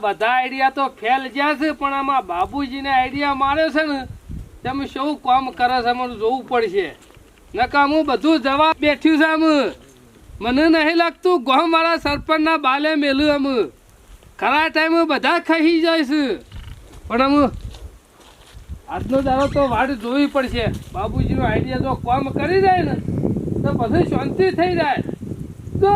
મારા બધા આઈડિયા તો ફેલ ગયા છે, પણ આમાં બાબુજીને આઈડિયા માર્યો છે ને, તમે શું કામ કરે છે, મને જોવું પડશે. નકા હું બધું જવાબ બેઠ્યું છે આમ. મને નહીં લાગતું ગોમ મારા સરપંચના બાલે મેલું આમ. ખરા ટાઈમે બધા ખાઈ જાય છે. પણ આમ, આજનો દાડો તો વાટ જોવી પડશે. બાબુજીનો આઈડિયા જો કામ કરી જાય ને, તો પછી શાંતિ થઈ જાય. તો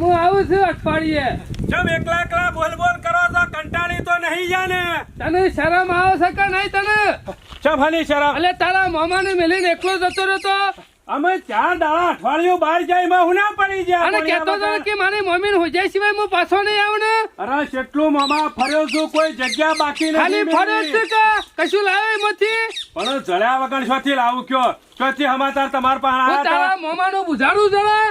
હું આવું છું અઠવાડિયે. ચમ એકલા એકલા બોલ બોલ કરો તો કંટાળી તો નહીં જાને. તને શરમ આવે છે કે નહીં તને? ચમ હની શરમ? એટલે તારા મામાને મેલીને એકલો જતો રહ્યો અમે ચાર દાડા અઠવાડિયું બહાર જાય માં હું ના પડી જાય અને કેતો તો કે મારી મમ્મીને હોજ્યા સિવાય હું પાછો નહીં આવું ને? અરે કેટલું મામા ફર્યો છું કોઈ જગ્યા બાકી નથી ખાલી ફર્યો છું કે? કશું લાવે નથી પણ જળ્યા વગર શોથી લાવું કયો? શોથી સમાચાર તમાર પાસે તારા મામા નું બુઝાડું જરા.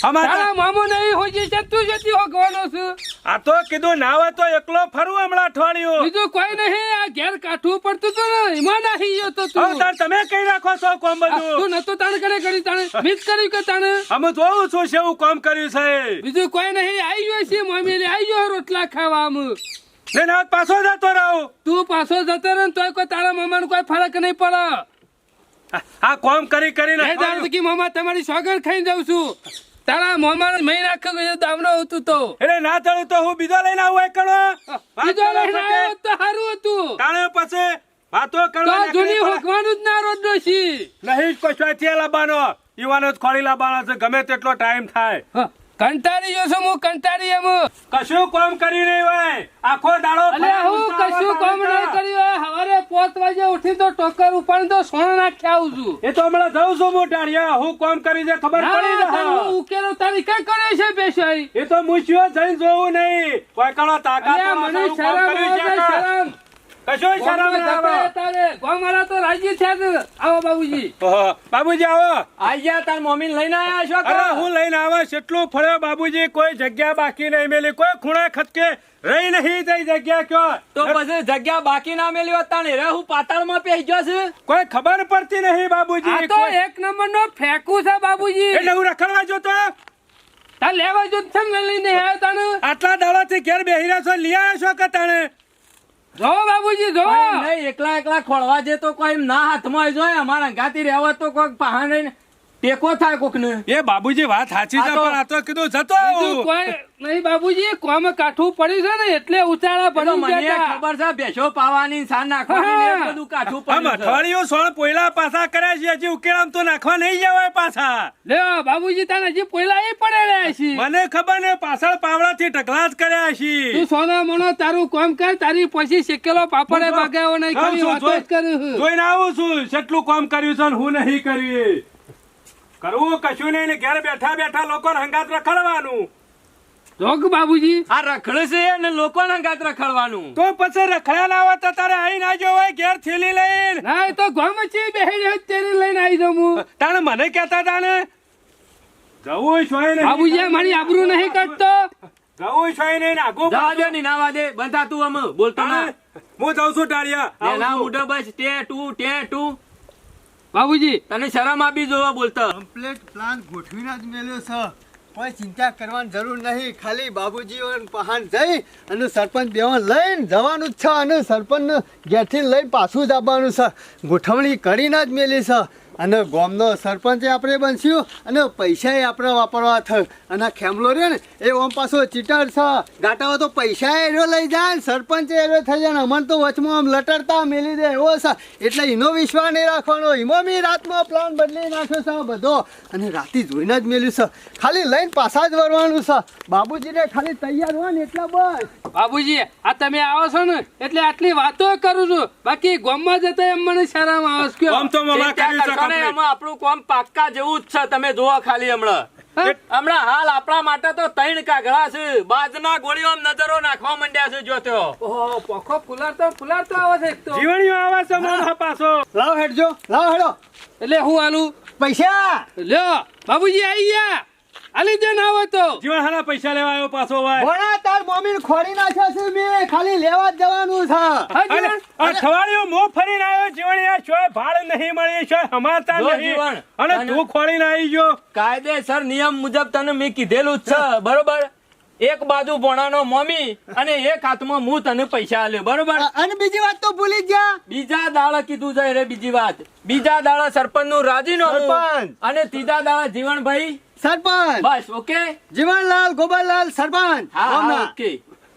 તારા મામો નહીં હોજી છે તું જતી હોગવાનો છું. આ તો કીધું ના હોય તો એકલો ફરું હમણાં અઠવાડિયું. બીજું કોઈ નહીં આ ઘેર કાઠવું પડતું ને એમાં નાહી ગયો તો તું. તાર તમે કઈ રાખો છો કોમ બધું? તું નતો તાણ કરે કરી તાણે મિસ કર્યું કે તાણે? અમે જોઉં છું કામ કર્યું છે. બીજું કોઈ નહીં આવી ગયો છે મમ્મી આવી ગયો રોટલા ખાવા આમ. લઈને પાછો જતો રહું. તું પાછો જતો રહે તો તોય કોઈ તારા મામાને કોઈ ફરક નહીં પડે. આ કોમ કરી કરીને એ દાડો કે મામા તમારી સોગર ખાઈ જાઉં છું. તારા મોમાં મેં નાખો કે દામનો હતું તો. એટલે ના ચડ્યું તો હું બીજો લઈને આવું એક કણો. બીજો લઈને આવ્યો તો સારું હતું. તાણે પછી વાતો તો કરવા જૂની હોકવાનું જ ના રોજ ડોશી. નહીં જ કોઈ ચોથી લાવવાનો યુવાનો જ ખોળી લાવવાનો છે ગમે તેટલો ટાઈમ થાય. કંટાળી ગયો છું હું કંટાળી એમ કશું કામ કરી નહીં હોય. આખો દાડો અલે હું કશું કામ નહીં. કર્યું હોય. હવારે પોત વાગે ઉઠી તો ટોકર ઉપર તો સોના નાખી આવું છું. એ તો હમણાં જઉં છું મોટાડિયા હું કામ કરી છે ખબર પડી ના, હું ઉકેલો તારી કઈ કર્યો છે બેસાઈ એ તો મૂછ્યો જઈને જોવું નહીં. કોઈ કાળો તાકાત મને શરમ આવે છે, શરમ. કશું શરમ ના તો રાજી થયા છે આવો બાબુજી. બાબુજી આવો. આઈ તાર મમ્મી લઈને આયા છો અરે હું લઈને આવે કેટલું ફર્યો બાબુજી કોઈ જગ્યા બાકી નહીં મેલી. કોઈ ખૂણા ખતકે રહી નહીં જગ્યા કયો? તો પછી જગ્યા બાકી ના મેલી હતા ને રે હું પાતાળમાં પેઈ ગયો છું. કોઈ ખબર પડતી નહીં બાબુજી આ તો એક નંબર નો ફેંકું છે બાબુજી. એટલે હું રખડવા જોતો તા? લેવા જો છે ને લઈને આવ્યો તાને આટલા દાડાથી ઘેર બેહી રહ્યા છો લઈ આવ્યા છો કે તાણે? જો બાબુજી, જો. એકલા એકલા ખોળવા જે તો કોઈ ના હાથમાં જાય અમારા ગાતી રહેવા તો કોઈ પહાણ રહીને ટેકો થાય કોક ને એ બાબુજી વાત સાચી છે પણ આ તો કીધું જતો કોઈ નહીં બાબુજી કોમ કાઠું પડ્યું છે ને એટલે ઉચાળા તો ભરી મને ખબર છે ભેંસો પાવાની સાર નાખવાની બધું કાઠું પડ્યું છે. અઠવાડિયું સોળ પોયલા પાછા કર્યા છે હજી ઉકેલામ તો નાખવા નહીં જવાય પાછા. લે બાબુજી તને હજી પોયલા એ પડે રહ્યા છે. મને ખબર ને પાછળ પાવડાથી ટકલા જ કર્યા છે. તું સોના મોનો તારું કોમ કર તારી પછી શેકેલો પાપડે બાગાવો નહીં કરી વાત જ જોઈ- કરું જોઈને આવું છું કેટલું કોમ કર્યું છે હું નહીં કર્યું કરવું કશું નહીં ને ઘેર બેઠા બેઠા લોકો હંગાત રખડવાનું. બાબુજી? આ રખડે છે અને લોકો હંગાત રખડવાનું. તો પછી રખડ્યા ના હોય તો તારે અહીં ના હોય ઘેર થેલી લઈને. ના એ તો ગોમચી બેહી તેરી લઈને આવી જાઉં હું. તાણે મને કહેતા હતા ને? જવું છોય નહીં. બાબુજી મારી આબરૂ નહીં કાઢતો. જવું છોય નહીં ને આગું જવા ની નાવા દે બંધા તું અમે બોલતો ના. હું જાઉં છું ટાળિયા ના છું. બસ ટે ટુ ટે ટુ બાબુજી, તને શરમ આપી જોવા બોલતો. કમ્પ્લીટ પ્લાન ગોઠવીને જ મેલ્યો છે કોઈ ચિંતા કરવાની જરૂર નહીં. ખાલી બાબુજી પહાણ જઈ અને સરપંચ બેવાન લઈને જવાનું જ છે અને સરપંચ ઘેરથી લઈને પાછું જ આવવાનું છે. ગોઠવણી કરીને જ મેલી છે અને ગામનો સરપંચ આપણે બનશું અને પૈસા આપણે વાપરવા થયું અને આ ખેમલો રહ્યો ને એ ઓમ પાછો ચીટર છે. ગાટાઓ તો પૈસા એરો લઈ જાય ને સરપંચ એરો થઈ જાય ને અમને તો વચમાં આમ લટરતા મેલી દે એવો છે. એટલે એનો વિશ્વાસ નહીં રાખવાનો. એમાં બી રાતમાં પ્લાન બદલી નાખ્યો છે બધો. અને રાતે જોઈને જ મેલ્યું છે. ખાલી લઈને પાછા જ વરવાનું છે. બાબુજીને ખાલી તૈયાર હોય ને એટલા બસ. બાબુજી આ તમે આવો છો ને એટલે આટલી વાતો કરું છું. બાકી ગામમાં જતા એમ મને શરમ આવે છે. આમ તો મામા complete. આમાં આપણું કોમ પાક્કા જેવું જ છે તમે જોવો ખાલી હમણાં. હમણાં હાલ આપણા માટે તો ત્રણ કાગડા છે. બાજના ગોળીઓ નજરો નાખવા માંડ્યા છે જો. ઓહો પોખો ફુલારતો ફુલારતો આવે છે તો. જીવણીઓ આવે છે મોઢા પાછો. લાવ હેડજો લાવ હેડો. એટલે હું આલું? પૈસા. લ્યો બાબુજી આવી ગયા. આલી દે ના હોય તો. જીવણ હાલા પૈસા લેવા આવ્યો પાછો ભાઈ. તાર ખોરી નાખ્યા છે મે. ખાલી લેવા જ જવાનું છે. જીવણ? અઠવાડિયું મો ફરીને આવ્યો જીવણીયા છોય ભાડ નહીં મળી છોય હમાતા નહીં. અને તું ખોળીને આવી ગયો. કાયદેસર નિયમ મુજબ તને મેં કીધેલું જ છે. બરોબર? એક બાજુ ભોણાનો મમ્મી અને એક હાથમાં હું તને પૈસા આલ્યો. બરોબર? અને બીજી વાત તો ભૂલી જ ગયા. બીજા દાડા કીધું છે રે બીજી વાત. બીજા દાડા સરપંચનું રાજીનામું સરપંચ. અને ત્રીજા દાડા જીવણભાઈ સરપંચ! બસ ઓકે? જીવનલાલ ગોપાલલાલ સરપંચ! હા હા ઓકે.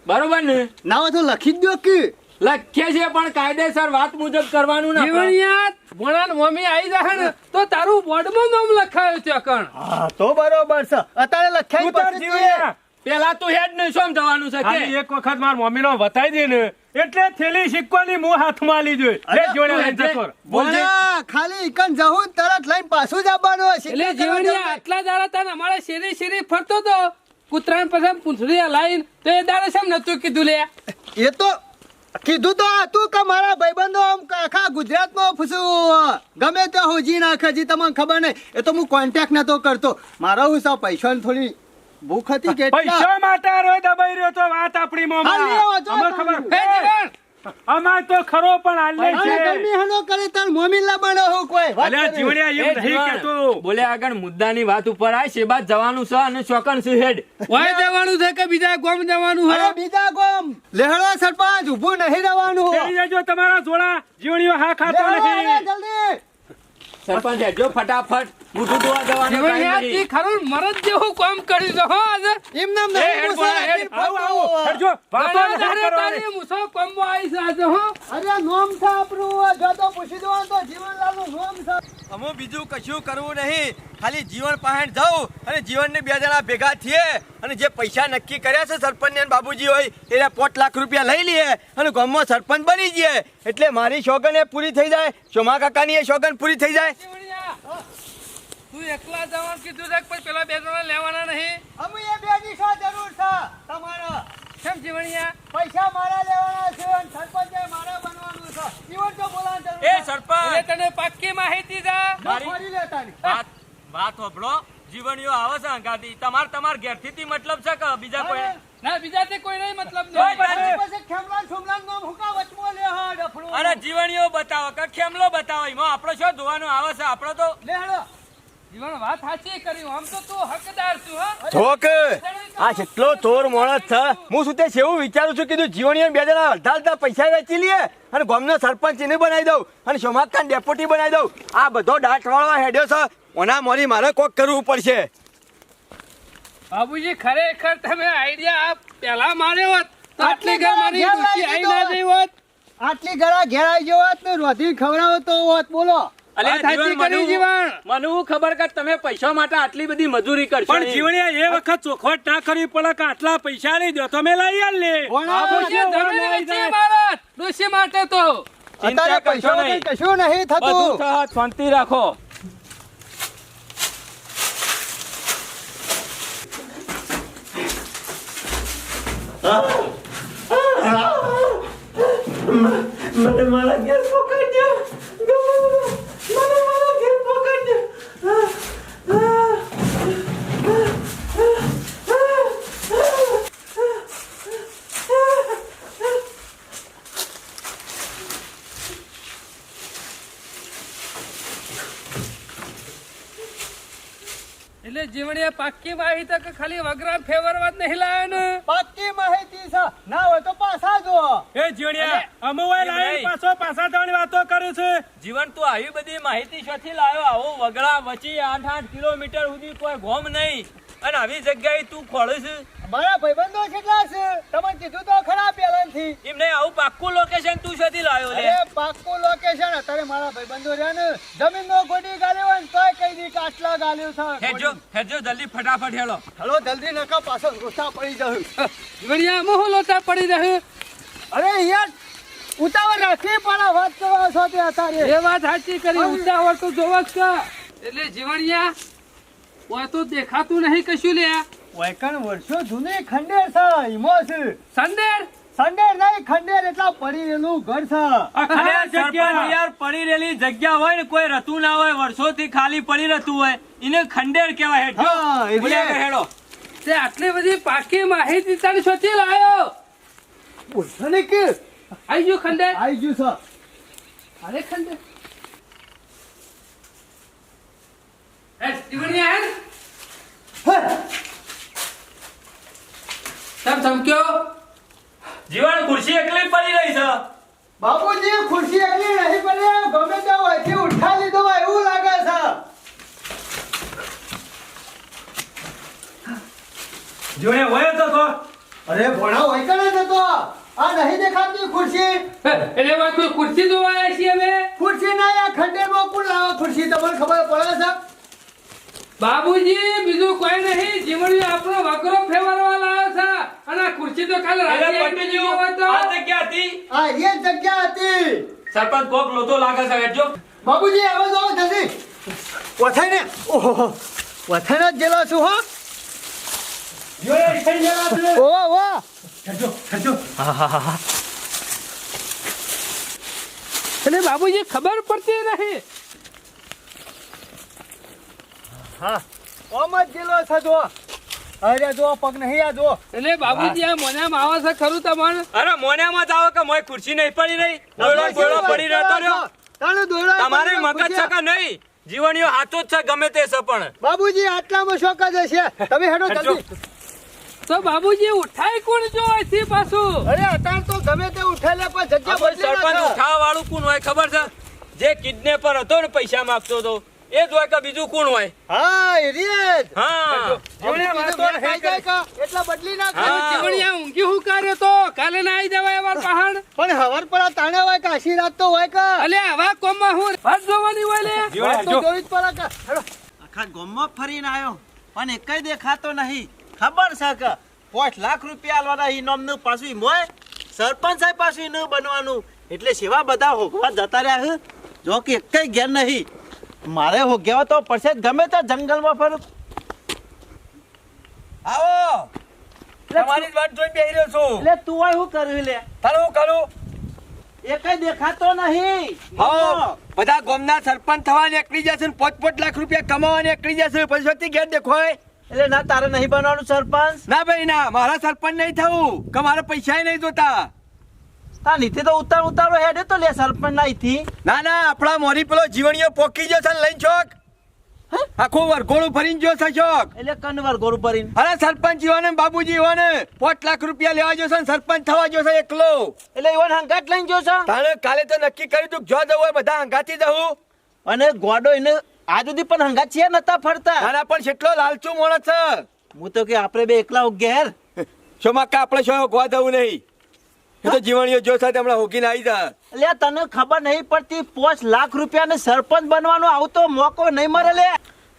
બરોબર ને? નાવ તો લખી દો કે. લખીએ છે પણ કાયદેસર વાત મુજબ કરવાનું ના જીવણિયા ભણા ને મમ્મી આવી જાય ને તો તારું બોર્ડમાં નામ લખાયું છે કણ હા તો બરોબર છે. અત્યારે લખાય તું તાર પેલા તું હેડ નહીં શું જવાનું છે કે? એક વખત માર મમ્મીનો વતાઈ દે ને. એટલે થેલી શીખવાની મો હાથમાં લીધું. લે જોડે તું લઈને જતો. ખાલી ઇકન જહું તરત લઈને પાછું જ આવવાનું હોય. એટલે જીવણિયા આટલા દાડા તને અમારે શેરી શેરી ફરતો તો કૂતરાને પછી પૂંછડી લાઈન તો એ દાડે શેમ નતું કીધું લે એ તો કીધું તો હતું કે મારા ભાઈબંધો આમ આખા ગુજરાતમાં ફૂસું ગમે તે હોજી નાખે જી તમને ખબર નહીં એ તો હું કોન્ટેક્ટ નતો કરતો મારો હું સા પૈસાની થોડી ભૂખ હતી કે પૈસા માટે રોય દબાઈ રહ્યો તો વાત આપણી મોમાં. હા, અમને ખબર હે? અમાર તો ખરો પણ હાલે અરે છે. ગરમી હનો કરે તાર મોમી લાવવાનો હો કોઈ. અલ્યા જીવણિયા એમ નહીં કહેતો. બોલે આગળ મુદ્દાની વાત ઉપર આય છે બાદ જવાનું છે અને ચોકન છે હેડ. ઓય જવાનું છે કે બીજા ગોમ જવાનું અરે હે? બીજા ગોમ. લેહડો સરપંચ ઊભો નહીં રહેવાનું. ફેરી જો તમારા જોડા જીવણીઓ હા ખાતો નહીં જલ્દી. સરપંચ હેડજો ફટાફટ મોઢું દોવા જવાનું નહીં. ખરું મરદ જેવું કામ કર્યું છે હો આજે એમ નામ ને હેડ બોલા, હેડ. આવો આવો વાતો નથી દાડે કરવાની. તારી મુસો કોમ્બો આવી છે આજે હો અરે નોમ છે આપણું જો તો પૂછી દેવાનું તો જીવનલાલનું નોમ છે અમે બીજું કશું કરવું નહીં. ખાલી જીવન પાસે જાઉં અને જીવનને બે જણા ભેગા થઈએ અને જે પૈસા નક્કી કર્યા છે સરપંચ અને બાબુજી હોય એને પોટ લાખ રૂપિયા લઈ લઈએ અને ગામમાં સરપંચ બની જઈએ. એટલે મારી શોગન એ પૂરી થઈ જાય. સોમા કાકાની એ શોગન પૂરી થઈ જાય. તું એકલા જવાનું કીધું છે કે પછી પેલા બે જણા લેવાના નહીં? અમે એ બે દિશા શું જરૂર છે તમારો. કેમ જીવણિયા? પૈસા મારા લેવાના છે અને સરપંચ મારા બનવાનું છે. જીવન તો જરૂર એ સરપંચ! તને પાક્કી માહિતી છે? ના ફરી લેતા વાત વાત હોભળો. જીવણીઓ આવે છે અંગાથી. તમાર તમાર ઘેરથી થી મતલબ છે કે બીજા કોઈ? ના. બીજા બીજાથી કોઈ નહીં. મતલબ નહીં નહીં. પછી પછી ખેમલાલ હુકા વચમાં લે હા ડફળું. અને જીવણીઓ બતાવો કે ખેમલો બતાવો. એમાં આપણો શું જોવાનું આવે છે? આપણો તો લે હેડો. વાત સાચી કરી આમ તો તું હકદાર છું હા. જોક આ કેટલો ચોર માણસ છે હું શું તે એવું વિચારું છું કીધું જીવણીઓ બે જણા અડધા અડધા પૈસા વેચી લઈએ અને ગામનો સરપંચ એને બનાવી દઉં અને સોમાકાન ડેપ્યુટી બનાવી દઉં. આ બધો દાટ વાળો હેડ્યો છે ઓના મોરી મારે કોક કરવું પડશે. બાબુજી ખરેખર તમે આઈડિયા આ પહેલા માર્યો હોત આટલી ઘર મારી ઘેર ના જઈ હોત. આટલી ઘર ઘેરાઈ ગયો હોત ને રોધી ખવડાવો તો હોત બોલો. અલ્યા, વાત સાચી જીવણ, કરી મને જીવણ. મને હું ખબર કે તમે પૈસા માટે આટલી બધી મજૂરી કરશો પણ. એ વખત ચોખવટ ના કરવી પડે કે આટલા પૈસા લઈ દો તમે લઈ લે માટે તો. ચિંતા કરશો નહીં. કશું નહીં થતું. શાંતિ રાખો. મને મારા ઘેર એટલે જીવણીએ પાક્કી માહિતી તો કે ખાલી વગરા ફેવરવા જ નહીં લાયો ને? પાક્કી માહિતી છે. ના હોય તો પાછા જો એ જીવણીયા અમે ઓય લાઈન પાછો પાછા જવાની વાતો કરું છું. જીવન તું આવી બધી માહિતી શોથી લાયો? આવો વગડા વચી આઠ આઠ કિલોમીટર સુધી કોઈ ગોમ નહીં. અને આવી જગ્યાએ તું ખોળે છે મારા ભાઈબંધો કેટલા છે? તમે કીધું તો ખરા પહેલાથી. એમ નહીં આવું પાક્કું લોકેશન તું શોધી લાવ્યો લે. અરે પાક્કું લોકેશન અત્યારે મારા ભાઈબંધો રહ્યા ને જમીન નો ગોડી ગાલ્યો હોય કાટલા ગાલ્યું છે. હેજો હેજો જલ્દી ફટાફટ હેલો. હલો જલ્દી નકા પાછો ગુસ્સા પડી જાવ ગણિયા મોહ લોચા પડી રહ્યું અરે યાર ઉતાવળ રાખી પણ વાત કરવા છો તે અત્યારે. એ વાત સાચી કરી ઉતાવળ તો જોવો જ છે. એટલે જીવણિયા ઓય તો દેખાતું નહીં કશું લે કણ વર્ષો જૂની ખંડેર છે ઈમો છે. સંદેર? સંડેર નહીં ખંડેર એટલા પડી રહેલું ઘર છે. યાર પડી રહેલી જગ્યા હોય ને કોઈ રતું ના હોય વર્ષોથી ખાલી પડી રહેતું હોય એને ખંડેર કહેવાય. હેડજો હા, એટલે- બોલ્યા કે હેડો. તે આટલી બધી પાકી માહિતી તને સોચી લાયો. બોલશો ને કે? આઈ ગયું ખંડેર? આવી ગયું સર અરે ખંડેર. હે! ચમક્યો જીવન ખુરશી એકલી પડી રહી છે. બાપુજી ખુરશી એકલી નહીં પડે ગમે તે હોયથી ઉઠા લીધો હોય એવું લાગે છે. જોડે હોય તો તો. અરે ભણા હોય કે નહીં તો. આ નહીં દેખાતી ખુરશી. એટલે કોઈ ખુરશી જોવા આવ્યા છીએ અમે? ખુરશી ના આ ખંડેરમાં કોણ લાવે ખુરશી તમને ખબર પડે છે? બાબુજી બીજું કોઈ નહીં. જીવણી આપણો વકરો ફેરવવા લાવ્યો છે. અને આ ખુરશી તો ખાલી રાખી હોય આ જગ્યા હતી? આ એ જગ્યા હતી. સરપંચ કોક લોતો લાગે છે બેઠજો બાબુજી હવે જો જલ્દી. વથાઈ ને ઓહો વથાઈ જ જેલો છું હો. જોડે થઈ જવા છે ઓ વાહ હેડજો, હેડજો. એટલે બાબુજી ખબર પડતી નહીં. હા. ઓમ જ જેલો છે જો. અરે જો પગ નહીં આ જો. એટલે બાબુજી આ મોનામાં આવે છે ખરું તમારે અરે મોનામાં જ આવો કે મોય ખુરશી નહીં પડી રહી? પડી રહેતો રહ્યો. તાણે દોયડો તમારે મગજ રહ્યો. કે નહીં. જીવણીઓ હાથો જ છે ગમે તે છે પણ. બાબુજી આટલામાં શોક જ છે? તમે હેડો. જલ્દી. તો બાબુજી ઉઠાય કોણ જો અહીંથી પાછું? અરે અત્યારે તો ગમે તે ઉઠેલે પણ જગ્યા બદલી સરપંચ ઉઠાવા વાળું કોણ હોય ખબર છે? જે કિડનેપર હતો ને પૈસા માંગતો હતો. એ જ હોય કે બીજું કોણ હોય? હા એ હા. જાય કે? એટલા બદલી નાખે હા. જીવણી આ ઊંઘી હું કરે તો? કાલે ના આવી જવાય અમાર પહાડ? પણ હવાર પર તાણે હોય કે આશી રાત તો હોય કે? અલે આવા કોમમાં હું ભાત જોવાની હોય લે? તો. જોવી જ પડે કે. આખા ગામમાં ફરીને આવ્યો પણ એકય દેખાતો નહીં. ખબર છે કે પાંચ લાખ રૂપિયા આલવાના ઇનામનું પાછું ઈ મોય સરપંચ સાહેબ પાછું ન બનવાનું. એટલે સેવા બધા હોગવા જતા રહ્યા છે. જો કે એકય ઘેર નહીં. મારે હોગ્યા તો પડશે ગમે તે જંગલમાં ફરું. આવો. તમારી જ વાત જોઈ બેહી રહ્યો છું. એટલે તું હોય શું કર્યું લે? તારે હું કરું? એકય દેખાતો નહીં. હા બધા ગોમના સરપંચ થવા નીકળી જશે ને પોચ પોચ લાખ રૂપિયા કમાવા નીકળી જશે પછી ઘેર દેખો એટલે ના તારે નહીં બનવાનું સરપંચ? ના ભાઈ ના મારા સરપંચ નહીં થવું. કે મારા પૈસા નહીં જોતા. આ નીતિ તો ઉતાર ઉતારો હેડે તો લે સરપંચ ના થી ના ના આપણા મોરી પેલો જીવણીઓ પોકી ગયો છે ને લઈને ચોક. આખું વરઘોડું ફરીને જો ચોક. એટલે કનવર ગોળું ભરીને? અરે સરપંચ જીવાને બાબુજી જીવાને પોચ લાખ રૂપિયા લેવા જોશે ને સરપંચ થવા જોશે એકલો. એટલે ઈવન હંગાટ લઈને જો છો? તાણે કાલે તો નક્કી કરી તું જો જવું હોય બધા હંગાથી જવું. અને ગોડો એને આજ સુધી પણ હંગાત છે નતા ફરતા? નાના પણ કેટલો લાલચુ માણસ છે. હું તો કે આપણે બે એકલા ઘેર શોમાકા આપણે શો ગોવા જવું નહીં. એ તો જીવણીઓ જો સાથે હમણાં હોકીને આવી જા લે તને ખબર નહીં પડતી પાંચ લાખ રૂપિયા ને સરપંચ બનવાનો આવતો મોકો નહીં મળે લે.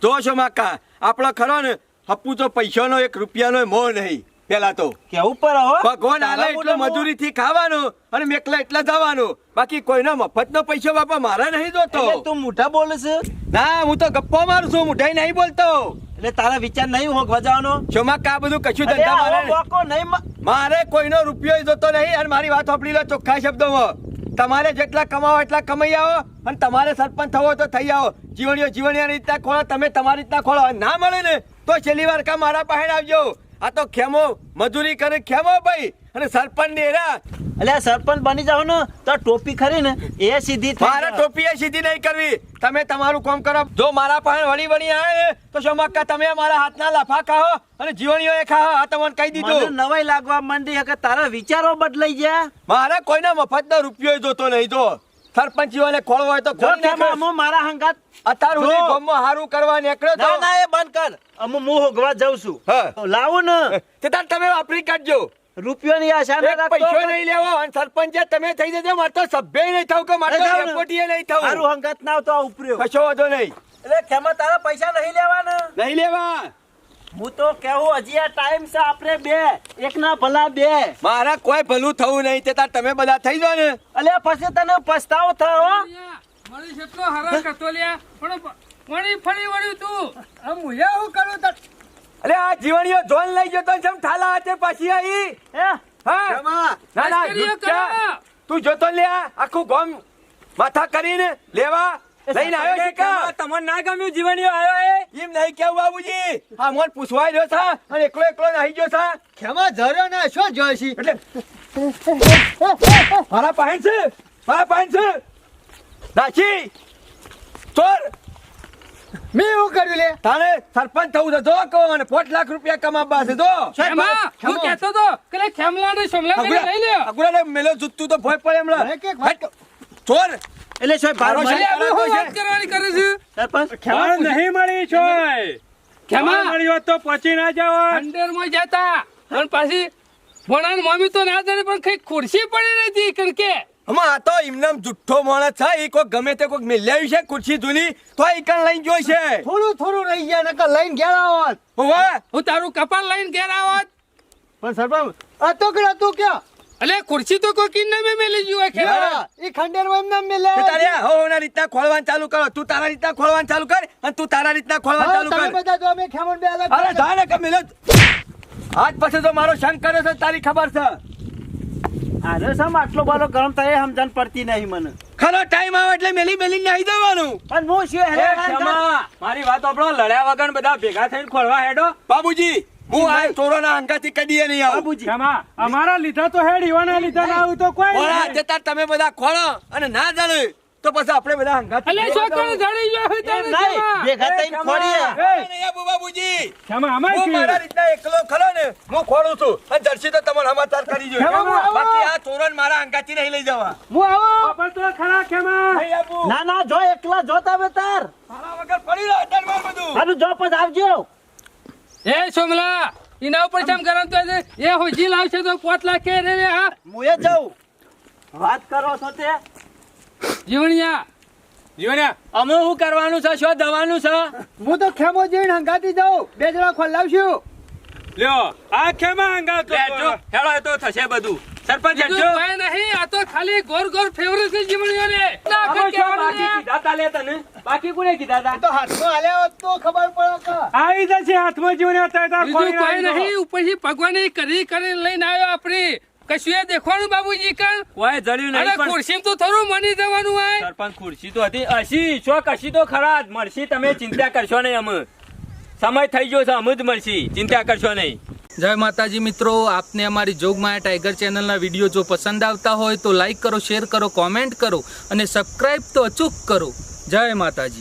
જો માકા? આપણો ખરો ને? હપ્પુ તો પૈસાનો એક રૂપિયાનો મોહ નહીં. પેલા તો. કેવું પર હો? ભગવાન આલે એટલો મજૂરી થી ખાવાનું અને મેકલા એટલા જવાનું. બાકી કોઈનો મફતનો પૈસો બાપા મારા નહીં જોતો. તું મોટા બોલે છે? ના હું તો ગપ્પો મારું છું મોઢાઈ નહીં બોલતો. એટલે તારા વિચાર નહીં હોક વજાવાનો શોમાકા કા બધું કશું ધંધા મારે મોકો નહીં મારે કોઈનો રૂપિયો જોતો નહીં અને મારી વાત સાંભળી લો ચોખ્ખા શબ્દોમાં તમારે જેટલા કમાવો એટલા કમાઈ આવો અને તમારે સરપંચ થવો તો થઈ આવો. જીવણીઓ જીવણીયાની રીતના ખોળો તમે તમારી રીતના ખોળો. ના મળે ને તો છેલ્લી વાર કા મારા પાસે આવજો. આ તો ખેમો મજૂરી કરે ખેમો ભાઈ. અને સરપંચ ને એરા એટલે સરપંચ બની જાવ ને તો ટોપી ખરી ને એ સીધી મારે ટોપી એ સીધી નહીં કરવી. તમે તમારું કામ કરો. જો મારા પાસે વળી વળી આવે ને, તો શું મક્કા તમે મારા હાથના લાફા ખાઓ અને જીવણીઓ એ ખાઓ. આ તમને કહી મને દીધું નવાઈ લાગવા માંડી કે તારા વિચારો બદલાઈ ગયા? મારે કોઈના મફતના રૂપિયો જોતો નહીં. તો સરપંચ જીવોને ખોળવો હોય તો જો ખોળી તેમાં મારા હંગાત અત્યારે હું ગમો હારું કરવા નીકળ્યો તો. ના એ બંધ કર. અમુ હું હોગવા જાઉં છું. લાવું ને. તે તાર તમે વાપરી કાઢજો. રૂપિયોની આશા ના રાખો પૈસો નહીં લેવો અને સરપંચ તમે થઈ જજો મારે તો સભ્ય નહીં થવું કે મારે તો ને. નહીં થવું. મારું હંગત ના તો આ ઉપર્યો. કશો વાંધો નહીં. એટલે ખેમા તારા પૈસા નહીં લેવાના? નહીં લેવા. હું તો કેવું હજી આ ટાઈમ છે આપણે બે. એક ના ભલા બે. મારા કોઈ ભલું થવું નહીં તે તાર તમે બધા થઈ જાઓ ને. એટલે પછી તને પસ્તાવો થયો હો. મળી એટલો હરા કરતો લ્યા પણ વળી ફરી વળ્યું તું. આ મુયા હું કરું અરે આ જીવણીઓ જોન લઈ ગયો તો જેમ ઠાલા હાથે પાછી આવી. હા? ના ના. તું જોતો લે આખું ગોમ માથા કરીને લેવા. લઈને આવ્યો છે. કા તમને ના ગમ્યું જીવણીઓ આવ્યો એ? એમ નહીં કેવું બાબુજી? હા મોન પૂછવાય રહ્યો છે અને એકલો એકલો નાહી ગયો છે ખેમા જર્યો ને શું જોઈશી એટલે મારા પાસે છે મારા પાસે છે. નાચી. ચોર. મેં એવું કર્યું લે. તારે સરપંચ થવું છે. જો કહો અને પાંચ લાખ રૂપિયા કમાવા છે જો. હું કહેતો તો કે ખેમલા ને સોમલા લઈ લ્યો. અગુડા મેલો જુત્તું તો ભોય પડે હમણાં. કે વાત- ચોર. એટલે સાહેબ હું વાત કરવાની કરે છે. સરપંચ? પણ નહીં મળી છોય ખેમા? મળી હોત તો પહોંચી ના જાવ અંડરમાં જતા. અને પાછી ભણાન મમ્મી તો ના જાણે પણ કઈ ખુરશી પડી રહી હતી કણકે આ તો ઇમનામ જુઠ્ઠો માણસ છે. એ કોઈક ગમે તે કોઈક મેલ્યા છે ખુરશી જૂની તો એ કણ લઈને જોઈ છે. થોડું થોડું રહી ગયા નકર લઈને ઘેર આવત હું તારું કપાળ લઈને ઘેર આવત પણ સરપંચ આ તો કે તું ક્યાં? અલે ખુરશી તો કોઈ કિન્ને મે મેલી ગયું કે એ ખંડેરમાં એમને મેલે તારે હો હોના રીતના ખોલવાનું ચાલુ કરો. તું તારા રીતના ખોલવાનું ચાલુ કર અને તું તારા રીતના ખોલવાન ચાલુ તમે કર બધા જો અમે ખેમણ બે અલગ અરે જા ને કે મેલે આજ પછી તો મારો શંક કર્યો છે તારી ખબર છે. આરે સમ આટલો બાલો ગરમ થાય સમજણ પડતી નહીં મને. ખરો ટાઈમ આવે એટલે મેલી મેલી ને આવી દેવાનું. પણ હું શું ક્ષમા, મારી વાત આપણો લડ્યા વગર બધા ભેગા થઈને ખોલવા હેડો. બાબુજી હું આ ચોરોના અંગાથી કદી નહીં આવું. બાબુજી. અમારા લીધા તો હેડ ઈવાના લીધા ના આવું તો કોઈ તાર તમે બધા ખોળો અને ના જાણે. તો પછી આપણે બધા હંગાત અલે છોકરો જડી ગયો હોય તારે નહીં? ભેગા થઈને ખોડીએ એ, બાબુજી ખેમા અમાર હું મારા રીતના એકલો ખલો ને હું ખોડું છું. અને જર્સી તો તમારે સમાચાર કરી જોઈએ. બાકી આ ચોરોને મારા હંગાતી નહીં લઈ જવા. હું આવો? પણ તો ખરા ખેમા ના ના જો એકલા જોતા બે તાર. મારા વગર પડી રહ્યો અત્યારે માર બધું. હારું જો પછી આવજો. એ સોમલા એના ઉપર ચમ ગરમ તો છે? એ હોજી લાવશે તો લાખ કે રે હા? હું એ જાઉં. વાત કરો છો તે? જીવણિયા. જીવણિયા અમે હું કરવાનું છે? શું દવાનું છે? હું તો ખેમો જઈને હંગાતી જાઉં. બે જણા ખોલાવશું લ્યો આ ખેમા હંગાતો એ તો થશે બધું. સરપંચ બીજું હેડજો કોઈ નહીં આ તો ખાલી ગોર ગોર ફેવરેટ છે જીવણીઓને રે કીધા તા લે તને? બાકી કોને કીધા તા? તો હાથમાં હોત તો ખબર પડે કે આવી જશે હાથમાં બીજું ખોલી કોઈ. નહીં ઉપરથી ભગવાને કરી કરી લઈને આવ્યો આપણી. કશું એ દેખવાનું બાબુજી કણ? કોઈ જડ્યું નહીં પણ ખુરશી તો થોડું મની જવાનું હોય. સરપંચ ખુરશી તો હતી. અસી છો કશી તો ખરા જ. મળશી તમે ચિંતા કરશો નહીં અમે સમય થઈ ગયો છે અમે જ મળશી. ચિંતા કરશો નહીં. જય માતાજી મિત્રો આપને અમારી જોગમાયા ટાઈગર ચેનલના વીડિયો જો પસંદ આવતા હોય તો લાઈક કરો શેર કરો કોમેન્ટ કરો અને સબસ્ક્રાઈબ તો અચૂક કરો. જય માતાજી.